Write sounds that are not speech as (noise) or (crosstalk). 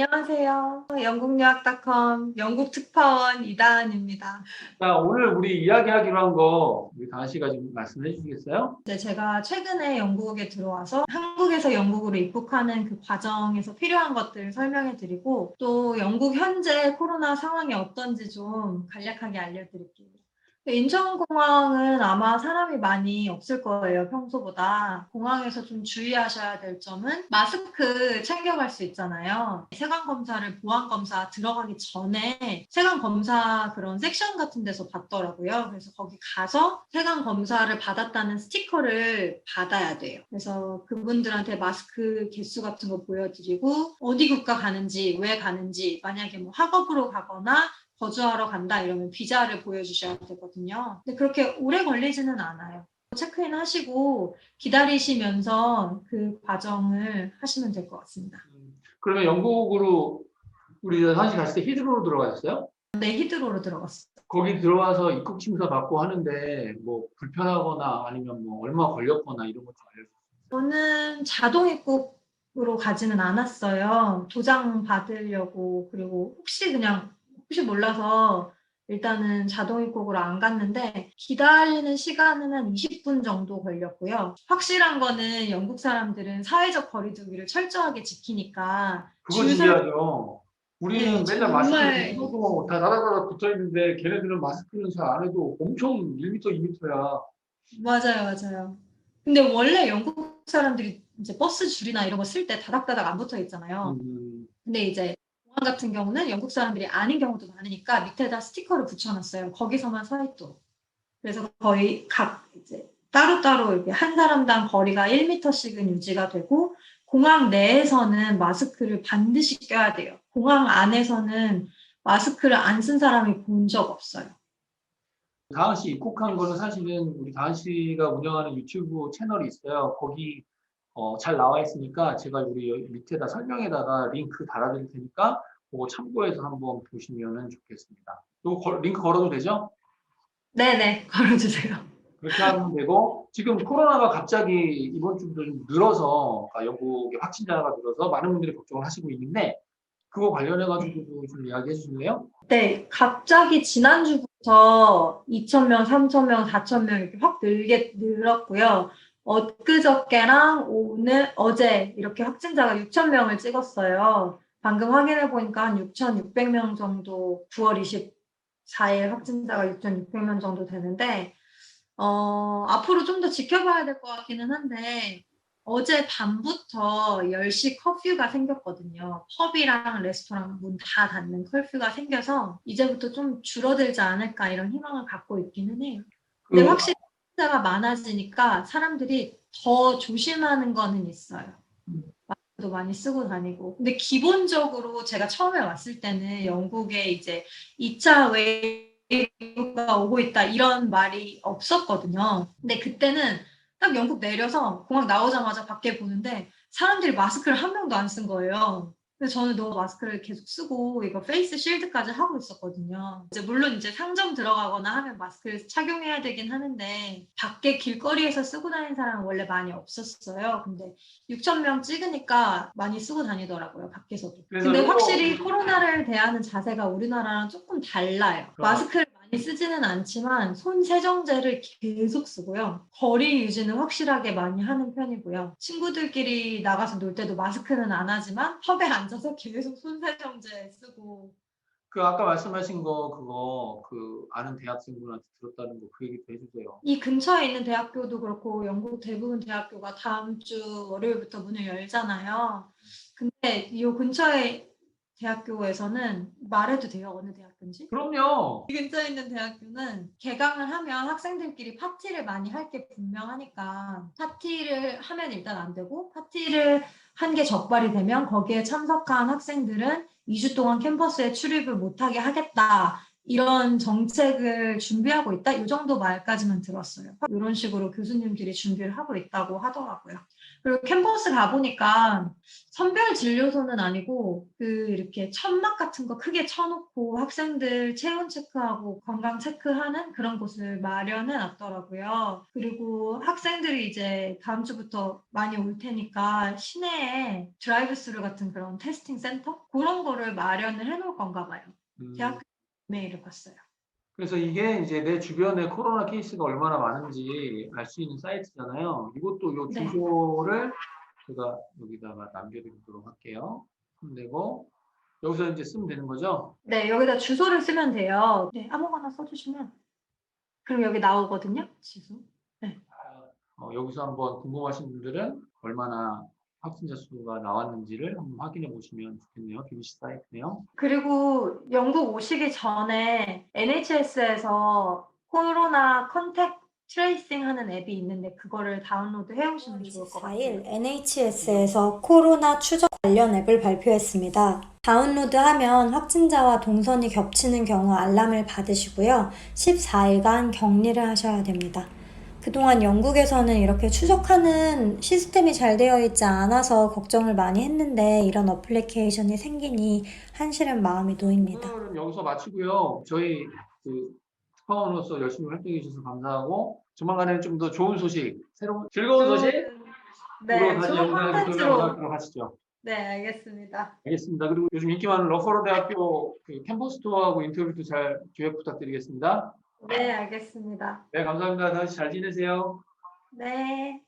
안녕하세요. 영국여학닷컴 영국 특파원 이다은입니다. 자, 오늘 우리 이야기하기로 한 거 우리 다은 씨가 좀 말씀해 주시겠어요? 네, 제가 최근에 영국에 들어와서 한국에서 영국으로 입국하는 그 과정에서 필요한 것들을 설명해 드리고 또 영국 현재 코로나 상황이 어떤지 좀 간략하게 알려드릴게요. 인천공항은 아마 사람이 많이 없을 거예요, 평소보다. 공항에서 좀 주의하셔야 될 점은 마스크 챙겨갈 수 있잖아요. 세관검사를 보안검사 들어가기 전에 세관검사 그런 섹션 같은 데서 받더라고요. 그래서 거기 가서 세관검사를 받았다는 스티커를 받아야 돼요. 그래서 그분들한테 마스크 개수 같은 거 보여드리고 어디 국가 가는지, 왜 가는지, 만약에 뭐 학업으로 가거나 거주하러 간다 이러면 비자를 보여주셔야 되거든요. 근데 그렇게 오래 걸리지는 않아요. 체크인 하시고 기다리시면서 그 과정을 하시면 될 것 같습니다. 그러면 영국으로 우리 씨 갔을 때 히드로로 들어가셨어요? 네, 히드로로 들어갔어요. 거기 들어와서 입국 심사 받고 하는데 뭐 불편하거나 아니면 뭐 얼마 걸렸거나 이런 것좀 알려주세요. 저는 자동 입국 으로 가지는 않았어요. 도장 받으려고 그리고 혹시 그냥 혹시 몰라서 일단은 자동 입국으로 안 갔는데 기다리는 시간은 한 20분 정도 걸렸고요. 확실한 거는 영국 사람들은 사회적 거리두기를 철저하게 지키니까 서- 중요하죠. 우리는 네, 맨날 정말- 마스크 쓰고 다 다다다다 붙어 있는데 걔네들은 마스크는 잘 안 해도 엄청 1m, 2m야. 맞아요, 맞아요. 근데 원래 영국 사람들이 이제 버스 줄이나 이런 거 쓸 때 다닥다닥 안 붙어 있잖아요. 음, 근데 이제 같은 경우는 영국 사람들이 아닌 경우도 많으니까 밑에다 스티커를 붙여놨어요. 거기서만 서 있도록. 그래서 거의 각 이제 따로따로 이렇게 한 사람당 거리가 1m씩은 유지가 되고 공항 내에서는 마스크를 반드시 껴야 돼요. 공항 안에서는 마스크를 안 쓴 사람이 본 적 없어요. 다은 씨 입국한 거는 사실은 우리 다은 씨가 운영하는 유튜브 채널이 있어요. 거기 어, 잘 나와 있으니까 제가 우리 밑에다 설명에다가 링크 달아드릴 테니까 그거 참고해서 한번 보시면 좋겠습니다. 또 걸- 링크 걸어도 되죠? 네네, (laughs) 걸어주세요. 그렇게 하면 되고 지금 코로나가 갑자기 이번 주부터 좀 늘어서 그러니까 영국의 확진자가 늘어서 많은 분들이 걱정을 하시고 있는데 그거 관련해 가지고도 좀 이야기해 주실래요? 네, 갑자기 지난주부터 2,000명, 3,000명, 4,000명 이렇게 확 늘게 늘었고요. 엊그저께랑 오늘, 어제 이렇게 확진자가 6,000명을 찍었어요. 방금 확인해 보니까 한 6,600명 정도 9월 24일 확진자가 6,600명 정도 되는데, 어, 앞으로 좀 더 지켜봐야 될 것 같기는 한데, 어제 밤부터 10시 커퓨가 생겼거든요. 펍이랑 레스토랑 문 다 닫는 커퓨가 생겨서 이제부터 좀 줄어들지 않을까 이런 희망을 갖고 있기는 해요. 근데 그- 확실히 확진자가 많아지니까 사람들이 더 조심하는 거는 있어요. 음. 마스크도 많이 쓰고 다니고. 근데 기본적으로 제가 처음에 왔을 때는 영국에 이제 2차 웨이브가 오고 있다 이런 말이 없었거든요. 근데 그때는 딱 영국 내려서 공항 나오자마자 밖에 보는데 사람들이 마스크를 한 명도 안 쓴 거예요. 근데 저는 너무 마스크를 계속 쓰고 이거 페이스 쉴드까지 하고 있었거든요. 이제 물론 이제 상점 들어가거나 하면 마스크를 착용해야 되긴 하는데 밖에 길거리에서 쓰고 다니는 사람은 원래 많이 없었어요. 근데 6천 명 찍으니까 많이 쓰고 다니더라고요. 밖에서도. 근데 확실히 코로나를 대하는 자세가 우리나라랑 조금 달라요. 그럼- 마스크를 많이 쓰지는 않지만 손 세정제를 계속 쓰고요. 거리 유지는 확실하게 많이 하는 편이고요. 친구들끼리 나가서 놀 때도 마스크는 안 하지만 펍에 앉아서 계속 손 세정제 쓰고 그 아까 말씀하신 거 그거 그 아는 대학생분한테 들었다는 거 그 얘기도 해주세요. 이 근처에 있는 대학교도 그렇고 영국 대부분 대학교가 다음 주 월요일부터 문을 열잖아요. 근데 이 근처에 대학교에서는 말해도 돼요 어느 대학교인지? 그럼요. 이 근처에 있는 대학교는 개강을 하면 학생들끼리 파티를 많이 할 게 분명하니까 파티를 하면 일단 안 되고 파티를 한 게 적발이 되면 거기에 참석한 학생들은 2주 동안 캠퍼스에 출입을 못하게 하겠다. 이런 정책을 준비하고 있다. 이 정도 말까지만 들었어요. 이런 식으로 교수님들이 준비를 하고 있다고 하더라고요. 그리고 캠퍼스 가보니까 선별 진료소는 아니고 그 이렇게 천막 같은 거 크게 쳐놓고 학생들 체온 체크하고 건강 체크하는 그런 곳을 마련해 놨더라고요. 그리고 학생들이 이제 다음 주부터 많이 올 테니까 시내에 드라이브 스루 같은 그런 테스팅 센터 그런 거를 마련을 해놓을 건가 봐요. 음, 대학 메일을 봤어요. 그래서 이게 이제 내 주변에 코로나 케이스가 얼마나 많은지 알 수 있는 사이트잖아요. 이것도 요 네. 주소를 제가 여기다가 남겨드리도록 할게요. 그럼 되고 여기서 이제 쓰면 되는 거죠? 네, 여기다 주소를 쓰면 돼요. 네, 아무거나 써주시면. 그럼 여기 나오거든요, 주소. 어, 여기서 한번 궁금하신 분들은 얼마나 확진자 수가 나왔는지를 한번 확인해 보시면 좋겠네요. BBC 사이트네요. 그리고 영국 오시기 전에 NHS에서 코로나 컨택 트레이싱 하는 앱이 있는데 그거를 다운로드 해 오시면 좋을 것 4일 같아요. NHS에서 코로나 추적 관련 앱을 발표했습니다. 다운로드하면 확진자와 동선이 겹치는 경우 알람을 받으시고요. 14일간 격리를 하셔야 됩니다. 그동안 영국에서는 이렇게 추적하는 시스템이 잘 되어 있지 않아서 걱정을 많이 했는데 이런 어플리케이션이 생기니 한시름 마음이 놓입니다. 오늘은 여기서 마치고요. 저희 그 특파원으로서 열심히 활동해 주셔서 감사하고 조만간에 좀더 좋은 소식, 새로운 즐거운 소식 네, 으로 다시 좋은 영상을 콘텐츠로. 돌아가도록 하시죠. 네, 알겠습니다. 알겠습니다. 그리고 요즘 인기 많은 러퍼로 대학교 그 캠퍼스 투어하고 인터뷰도 잘 기획 부탁드리겠습니다. 네, 알겠습니다. 네, 감사합니다. 다시 잘 지내세요. 네.